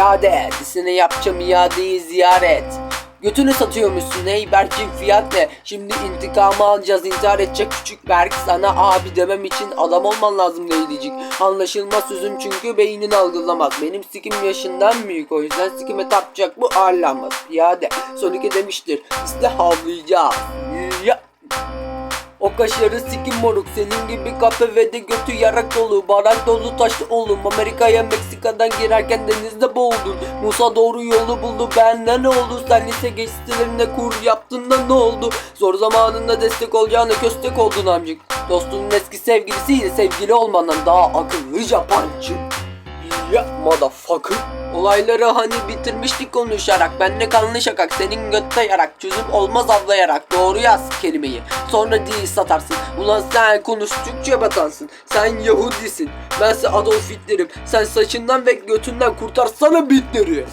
piyade. Disine yapacağım iadeyi ziyaret. Götünü satıyormuşsun hey Berk'in fiyat ne? Şimdi intikamı alacağız intihar edecek küçük Berk. Sana abi demem için adam olman lazım neylicik Anlaşılmaz sözüm çünkü beynin algılamaz Benim sikim yaşından büyük o yüzden sikime tapacak bu ağırlanmaz Piyade Sonic demiştir işte havlayacağız. Ya. O kaşarı sikim moruk senin gibi kafe ve de götü yarak dolu Barak dolu taşlı oğlum. Amerika'ya Meksika'dan girerken denizde boğuldun. Musa doğru yolu buldu benden ne oldu? Sen lise geçtilerinde kur yaptın da ne oldu? Zor zamanında destek olacağına köstek oldun amcık. Dostunun eski sevgilisiyle sevgili olmandan daha akıllıca pancık ya motherfucker. Olayları hani bitirmiştik konuşarak. Ben de kanlı şakak senin götte yarak Çözüm olmaz avlayarak. Doğru yaz kelimeyi Sonra değil satarsın. Ulan sen konuştukça batansın. Sen Yahudisin. Bense Adolf Hitler'im. Sen saçından ve götünden kurtarsana bitleri